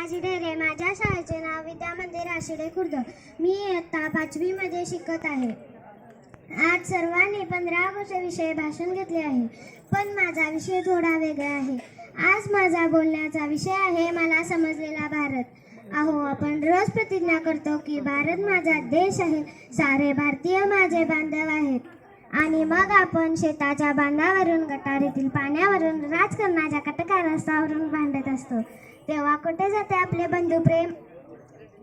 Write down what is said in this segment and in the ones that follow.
शिवाजी ढेरे माझ्या शाळेचे नाव विद्या मंदिर आशिडे खुर्द. मी इयत्ता पाचवीमध्ये शिकत आहे. आज सर्वांनी पंधरा ऑगस्ट विषयी भाषण घेतले आहे पण माझा विषय थोडा वेगळा आहे. आज माझा बोलण्याचा विषय आहे मला समजलेला भारत. अहो आपण रोज प्रतिज्ञा करतो की भारत माझा देश आहे. सारे भारतीय माझे बांधव आणि मग आपण शेताच्या बांधावरून गटारीतील पाण्यावरून राजकारणाच्या कटकारस्थावरून भांडत असतो. तेव्हा कुठे जाते आपले बंधू प्रेम?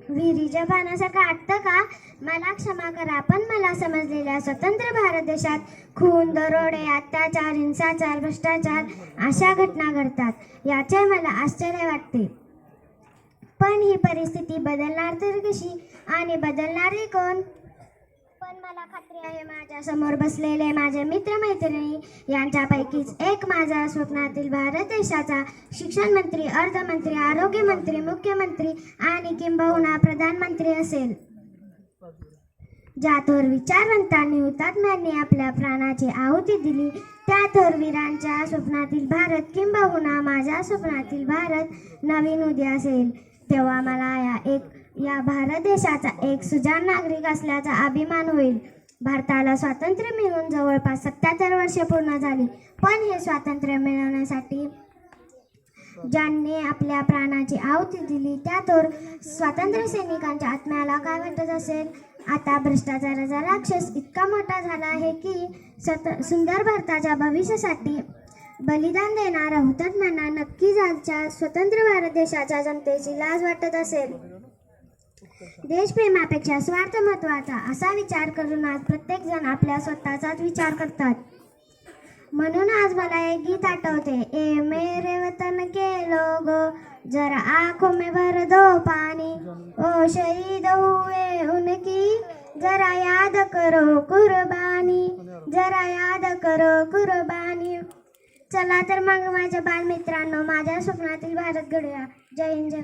विहिरीच्या पाण्यासारखं आटतं का? मला क्षमा करा पण मला समजलेल्या स्वतंत्र भारत देशात खून दरोडे अत्याचार हिंसाचार भ्रष्टाचार अशा घटना घडतात. याचे मला आश्चर्य वाटते. पण ही परिस्थिती बदलणार तर कशी? आणि बदलणारे कोण? पण मला खात्री आहे माझ्यासमोर बसलेले माझे मित्रमैत्रिणी यांच्यापैकीच एक माझ्या स्वप्नातील भारत देशाचा शिक्षण मंत्री अर्थमंत्री आरोग्यमंत्री मुख्यमंत्री आणि किंबहुना प्रधानमंत्री असेल. ज्या थोर विचारवंतांनी हुतात्म्यांनी आपल्या प्राणाची आहुती दिली त्या थोर वीरांच्या स्वप्नातील भारत किंबहुना माझ्या स्वप्नातील भारत नवीन उद्या असेल. तेव्हा मला या एक या भारत देशाचा एक सुजाण नागरिक असल्याचा अभिमान होईल. भारताला स्वातंत्र्य मिळून जवळपास सत्याहत्तर वर्षे पूर्ण झाली. पण हे स्वातंत्र्य मिळवण्यासाठी ज्यांनी आपल्या प्राणाची आहुती दिली त्या स्वातंत्र्य सैनिकांच्या आत्म्याला काय वाटत असेल? आता भ्रष्टाचाराचा राक्षस इतका मोठा झाला आहे की सत सुंदर भारताच्या भविष्यासाठी बलिदान देणाऱ्या हुतात्म्यांना नक्कीच आजच्या स्वतंत्र भारत देशाच्या जनतेची लाज वाटत असेल. देशप्रेमापेक्षा स्वार्थ महत्त्वाचा असा विचार करून आज प्रत्येक जण आपल्या स्वतःचाच विचार करतात. म्हणून आज मला एक गीत आठवते. ए मेरे वतन के लोग जरा आंखों में भर दो पानी. ओ शहीद हुए उनकी जरा याद करो कुर्बानी. जरा याद करो कुर्बानी. चला तर मग माझ्या बालमित्रांनो माझ्या स्वप्नातील भारत घडूया. जय हिंद जय